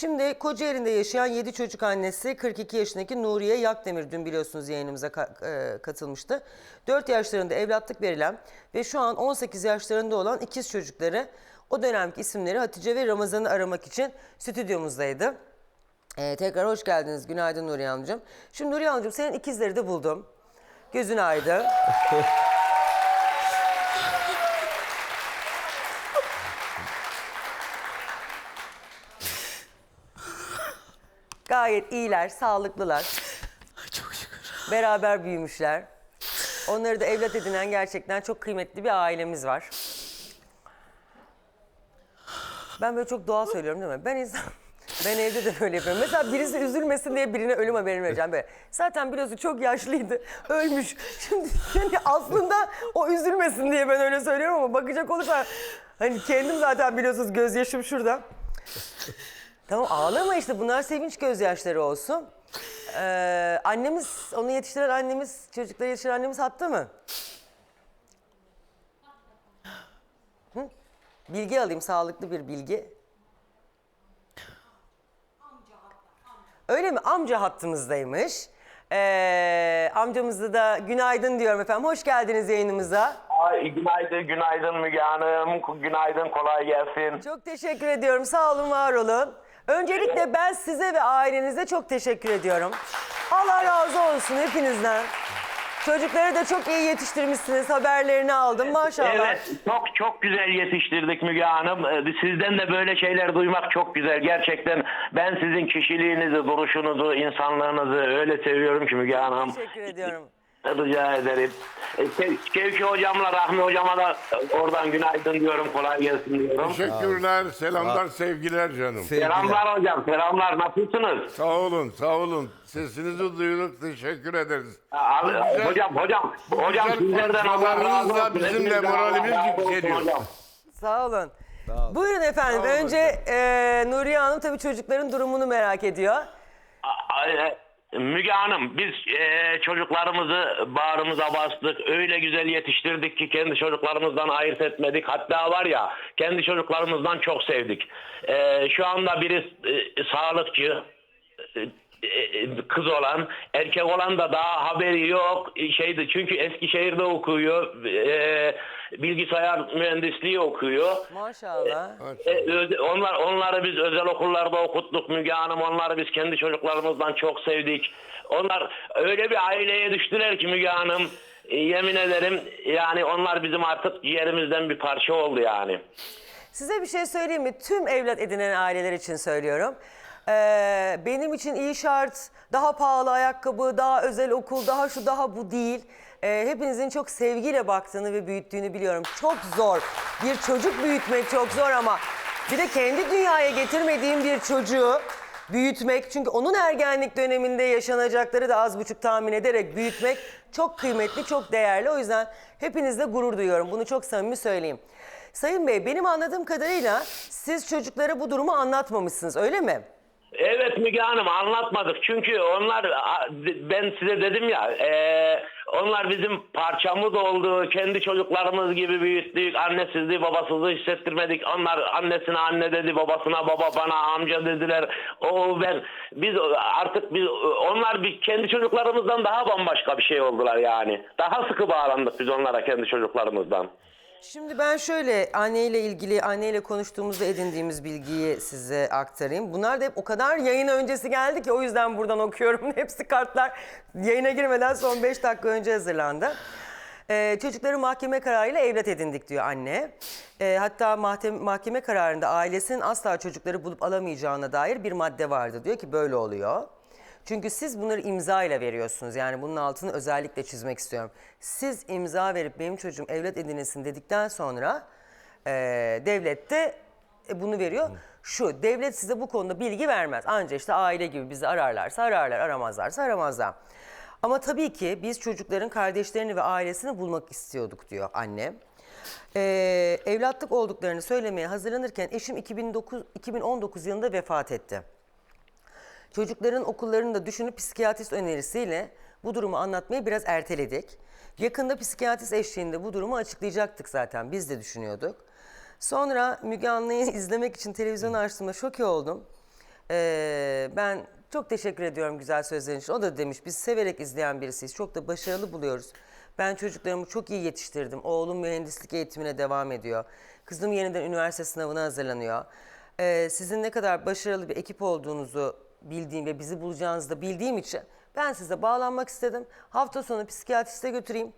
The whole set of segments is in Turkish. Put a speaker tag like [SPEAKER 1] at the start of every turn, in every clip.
[SPEAKER 1] Şimdi Kocaeli'nde yaşayan 7 çocuk annesi 42 yaşındaki Nuriye Yakdemir dün biliyorsunuz yayınımıza e, katılmıştı. 4 yaşlarında evlatlık verilen ve şu an 18 yaşlarında olan ikiz çocukları o dönemki isimleri Hatice ve Ramazan'ı aramak için stüdyomuzdaydı. Ee, tekrar hoş geldiniz. Günaydın Nuriye Hanımcığım. Şimdi Nuriye Hanımcığım senin ikizleri de buldum. Gözün aydın. Gayet iyiler, sağlıklılar.
[SPEAKER 2] Çok şükür.
[SPEAKER 1] Beraber büyümüşler. Onları da evlat edinen gerçekten çok kıymetli bir ailemiz var. Ben böyle çok doğal söylüyorum değil mi? Ben insan... Ben evde de böyle yapıyorum. Mesela birisi üzülmesin diye birine ölüm haberini vereceğim böyle. Zaten biliyorsun çok yaşlıydı, ölmüş. Şimdi yani aslında o üzülmesin diye ben öyle söylüyorum ama bakacak olursa hani kendim zaten biliyorsunuz gözyaşım şurada. Tamam ağlama işte bunlar sevinç gözyaşları olsun. Ee, annemiz, onu yetiştiren annemiz, çocukları yetiştiren annemiz hatta mı? Hı? Bilgi alayım, sağlıklı bir bilgi. Öyle mi? Amca hattımızdaymış. Ee, amcamızı da günaydın diyorum efendim. Hoş geldiniz yayınımıza.
[SPEAKER 3] Ay, günaydın, günaydın Müge Hanım. Günaydın, kolay gelsin.
[SPEAKER 1] Çok teşekkür ediyorum. Sağ olun, var olun. Öncelikle ben size ve ailenize çok teşekkür ediyorum. Allah razı olsun hepinizden. Çocukları da çok iyi yetiştirmişsiniz. Haberlerini aldım maşallah.
[SPEAKER 3] Evet, çok çok güzel yetiştirdik Müge Hanım. Ee, Sizden de böyle şeyler duymak çok güzel. Gerçekten ben sizin kişiliğinizi, duruşunuzu, insanlığınızı öyle seviyorum ki Müge Hanım.
[SPEAKER 1] Teşekkür ediyorum.
[SPEAKER 3] Rica ederim. Kev- Kevki hocamla Rahmi hocama da oradan günaydın diyorum, kolay gelsin diyorum.
[SPEAKER 4] Teşekkürler, selamlar, sevgiler canım.
[SPEAKER 3] Selamlar hocam, selamlar. Nasılsınız?
[SPEAKER 4] Sağ olun, sağ olun. Sesinizi duyduk, teşekkür ederiz.
[SPEAKER 3] Abi, hocam, hocam, hocam
[SPEAKER 4] güzel
[SPEAKER 3] sizlerden Allah razı
[SPEAKER 4] konuşmalarınızla
[SPEAKER 3] olsun.
[SPEAKER 4] bizim de
[SPEAKER 3] Hepinizden Allah
[SPEAKER 4] moralimiz
[SPEAKER 3] razı olsun
[SPEAKER 4] yükseliyor.
[SPEAKER 3] hocam.
[SPEAKER 1] Sağ olun. Buyurun efendim. Önce e, Nuriye Hanım tabii çocukların durumunu merak ediyor.
[SPEAKER 3] Ay, Müge Hanım biz e, çocuklarımızı bağrımıza bastık. Öyle güzel yetiştirdik ki kendi çocuklarımızdan ayırt etmedik. Hatta var ya kendi çocuklarımızdan çok sevdik. E, şu anda biri e, sağlıkçı. e, kız olan erkek olan da daha haberi yok E, şeydi çünkü Eskişehir'de okuyor e, bilgisayar mühendisliği okuyor
[SPEAKER 1] Maşallah.
[SPEAKER 3] e, öz- onlar onları biz özel okullarda okuttuk Müge Hanım. Onları biz kendi çocuklarımızdan çok sevdik. Onlar öyle bir aileye düştüler ki Müge Hanım. e, yemin ederim yani onlar bizim artık ciğerimizden bir parça oldu yani.
[SPEAKER 1] Size bir şey söyleyeyim mi? Tüm evlat edinen aileler için söylüyorum. Ee, benim için iyi şart, daha pahalı ayakkabı, daha özel okul, daha şu daha bu değil. Ee, hepinizin çok sevgiyle baktığını ve büyüttüğünü biliyorum. Çok zor. Bir çocuk büyütmek çok zor ama bir de kendi dünyaya getirmediğim bir çocuğu büyütmek çünkü onun ergenlik döneminde yaşanacakları da az buçuk tahmin ederek büyütmek çok kıymetli, çok değerli. O yüzden hepinizle gurur duyuyorum. Bunu çok samimi söyleyeyim. Sayın Bey, benim anladığım kadarıyla siz çocuklara bu durumu anlatmamışsınız, öyle mi?
[SPEAKER 3] Evet Müge Hanım anlatmadık. Çünkü onlar ben size dedim ya e, onlar bizim parçamız oldu. Kendi çocuklarımız gibi büyüttük. Annesizliği babasızlığı hissettirmedik. Onlar annesine anne dedi babasına baba bana amca dediler. O ben biz artık biz onlar bir kendi çocuklarımızdan daha bambaşka bir şey oldular yani. Daha sıkı bağlandık biz onlara kendi çocuklarımızdan.
[SPEAKER 1] Şimdi ben şöyle anneyle ilgili, anneyle konuştuğumuzda edindiğimiz bilgiyi size aktarayım. Bunlar da hep o kadar yayın öncesi geldi ki o yüzden buradan okuyorum. Hepsi kartlar yayına girmeden son 5 dakika önce hazırlandı. Ee, çocukları mahkeme kararıyla evlat edindik diyor anne. Ee, hatta mahkeme, kararında ailesinin asla çocukları bulup alamayacağına dair bir madde vardı. Diyor ki böyle oluyor. Çünkü siz bunları imza ile veriyorsunuz. Yani bunun altını özellikle çizmek istiyorum. Siz imza verip benim çocuğum evlat edinilsin dedikten sonra e, devlet de e, bunu veriyor. Şu devlet size bu konuda bilgi vermez. Ancak işte aile gibi bizi ararlarsa ararlar, aramazlarsa aramazlar. Ama tabii ki biz çocukların kardeşlerini ve ailesini bulmak istiyorduk diyor anne. Ee, evlatlık olduklarını söylemeye hazırlanırken eşim 2009, 2019 yılında vefat etti. Çocukların okullarını da düşünüp psikiyatrist önerisiyle bu durumu anlatmayı biraz erteledik. Yakında psikiyatrist eşliğinde bu durumu açıklayacaktık zaten. Biz de düşünüyorduk. Sonra Müge Anlı'yı izlemek için televizyonu açtığımda şoke oldum. Ee, ben çok teşekkür ediyorum güzel sözlerin için. O da demiş biz severek izleyen birisiyiz. Çok da başarılı buluyoruz. Ben çocuklarımı çok iyi yetiştirdim. Oğlum mühendislik eğitimine devam ediyor. Kızım yeniden üniversite sınavına hazırlanıyor. Ee, sizin ne kadar başarılı bir ekip olduğunuzu bildiğim ve bizi bulacağınızı da bildiğim için ben size bağlanmak istedim. Hafta sonu psikiyatriste götüreyim.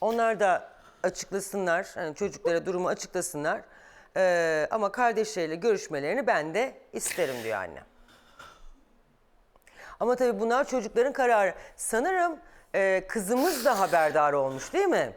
[SPEAKER 1] Onlar da açıklasınlar, hani çocuklara durumu açıklasınlar. Ee, ama kardeşleriyle görüşmelerini ben de isterim diyor anne. Ama tabii bunlar çocukların kararı. Sanırım e, kızımız da haberdar olmuş değil mi?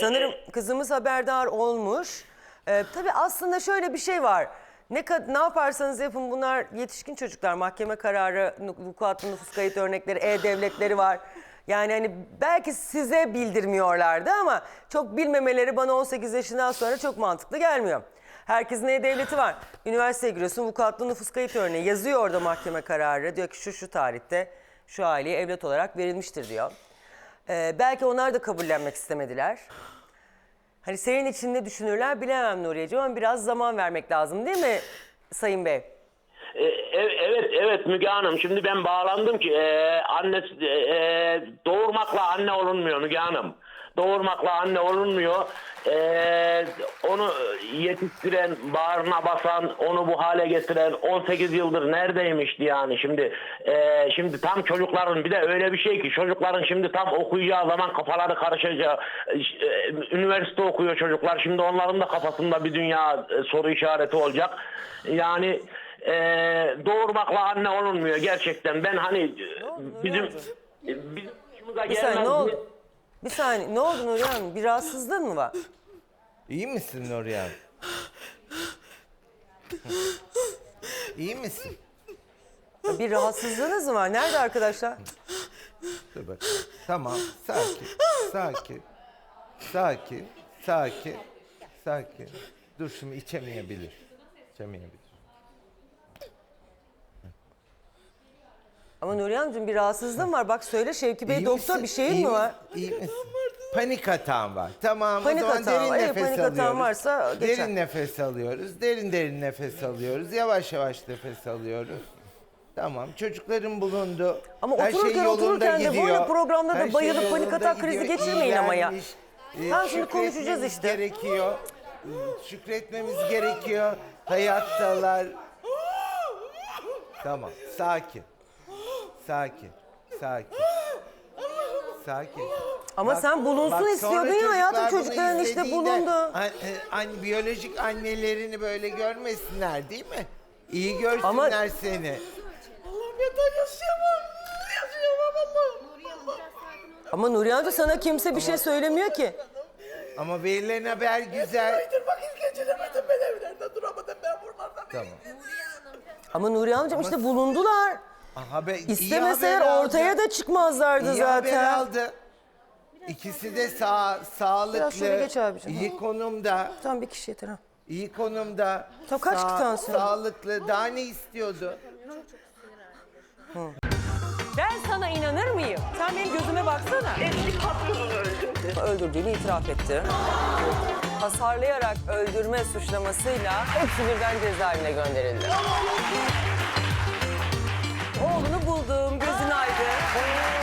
[SPEAKER 1] Sanırım kızımız haberdar olmuş. E, tabii aslında şöyle bir şey var. Ne, kad- ne yaparsanız yapın bunlar yetişkin çocuklar. Mahkeme kararı, vukuatlı nüfus kayıt örnekleri, e-devletleri var. Yani hani belki size bildirmiyorlardı ama çok bilmemeleri bana 18 yaşından sonra çok mantıklı gelmiyor. Herkesin e-devleti var. Üniversiteye giriyorsun vukuatlı nüfus kayıt örneği yazıyor orada mahkeme kararı. Diyor ki şu şu tarihte şu aileye evlat olarak verilmiştir diyor. Ee, belki onlar da kabullenmek istemediler. Hani senin için ne düşünürler bilemem Nuriyeciğim ama biraz zaman vermek lazım değil mi Sayın Bey?
[SPEAKER 3] E, ev- evet evet Müge Hanım şimdi ben bağlandım ki e, annesi e, e, doğurmakla anne olunmuyor Müge Hanım. Doğurmakla anne olunmuyor. E, onu yetiştiren, bağrına basan, onu bu hale getiren 18 yıldır neredeymişti yani şimdi e, şimdi tam çocukların bir de öyle bir şey ki çocukların şimdi tam okuyacağı zaman kafaları karışacağı e, üniversite okuyor çocuklar şimdi onların da kafasında bir dünya e, soru işareti olacak yani e, doğurmakla anne olunmuyor gerçekten. Ben hani e,
[SPEAKER 1] oldu
[SPEAKER 3] bizim
[SPEAKER 1] Nurhan'cığım?
[SPEAKER 3] e, bizim başımıza gelmez
[SPEAKER 1] ne oldu? Bir saniye ne oldu Nuriye Hanım? Bir rahatsızlığın mı var?
[SPEAKER 2] İyi misin Nuriye? İyi misin?
[SPEAKER 1] Bir rahatsızlığınız mı var? Nerede arkadaşlar?
[SPEAKER 2] Dur bak. Tamam. Sakin. Sakin. Sakin. Sakin. Sakin. Dur şimdi içemeyebilir. İçemeyebilir.
[SPEAKER 1] Ama Nuriye Hanımcığım bir rahatsızlığın var. Bak söyle Şevki Bey
[SPEAKER 2] İyi
[SPEAKER 1] doktor
[SPEAKER 2] misin?
[SPEAKER 1] bir şeyin
[SPEAKER 2] İyi
[SPEAKER 1] mi var?
[SPEAKER 2] İyi misin? Panik atağın var. Tamam
[SPEAKER 1] Panik
[SPEAKER 2] o zaman derin
[SPEAKER 1] var. Evet,
[SPEAKER 2] nefes
[SPEAKER 1] panik
[SPEAKER 2] alıyoruz.
[SPEAKER 1] atağın varsa geçer.
[SPEAKER 2] Derin nefes alıyoruz. Derin derin nefes alıyoruz. Yavaş yavaş nefes alıyoruz. Tamam çocukların bulundu.
[SPEAKER 1] Ama
[SPEAKER 2] Her şey
[SPEAKER 1] otururken
[SPEAKER 2] yolunda
[SPEAKER 1] otururken de böyle programda da
[SPEAKER 2] şey
[SPEAKER 1] bayılıp panik
[SPEAKER 2] yolunda
[SPEAKER 1] atak krizi
[SPEAKER 2] gidiyor.
[SPEAKER 1] geçirmeyin ama ya.
[SPEAKER 2] İyilenmiş. Ee,
[SPEAKER 1] Tamam, şimdi konuşacağız
[SPEAKER 2] şükretmemiz
[SPEAKER 1] işte.
[SPEAKER 2] gerekiyor. Şükretmemiz gerekiyor. Hayattalar. Tamam sakin. Sakin. Sakin. Sakin.
[SPEAKER 1] Ama sen bulunsun
[SPEAKER 2] Bak,
[SPEAKER 1] istiyordun
[SPEAKER 2] sonra
[SPEAKER 1] ya hayatım
[SPEAKER 2] çocuklar bunu
[SPEAKER 1] çocukların işte
[SPEAKER 2] izlediğinde
[SPEAKER 1] bulundu.
[SPEAKER 2] an- e, an- biyolojik annelerini böyle görmesinler değil mi? İyi görsünler
[SPEAKER 1] Ama-
[SPEAKER 2] seni.
[SPEAKER 1] Ama Nuriye Hanım sana kimse bir şey söylemiyor ki.
[SPEAKER 2] Ama verilen haber güzel.
[SPEAKER 5] vakit geçiremedim ben evlerde duramadım ben buralarda.
[SPEAKER 2] Tamam.
[SPEAKER 1] Ama Nuriye Hanımcığım işte bulundular.
[SPEAKER 2] Haber, iyi
[SPEAKER 1] İstemeseler
[SPEAKER 2] haber aldı.
[SPEAKER 1] ortaya da çıkmazlardı
[SPEAKER 2] İyi haber
[SPEAKER 1] zaten.
[SPEAKER 2] aldı. İkisi de sağ, sağlıklı,
[SPEAKER 1] şöyle geç abicim.
[SPEAKER 2] iyi konumda,
[SPEAKER 1] Tamam bir kişi yeter ha.
[SPEAKER 2] iyi konumda.
[SPEAKER 1] Tamam, kaç
[SPEAKER 2] sağ-
[SPEAKER 1] tansiyon?
[SPEAKER 2] Sağlıklı. Daha ne istiyordu?
[SPEAKER 1] Ben sana inanır mıyım? Sen benim gözüme baksana.
[SPEAKER 5] Eski patronunu öldürdü.
[SPEAKER 1] Öldürdüğünü itiraf etti. Hasarlayarak öldürme suçlamasıyla hepsi birden cezaevine gönderildi. Oğlunu buldum, gözün aydın.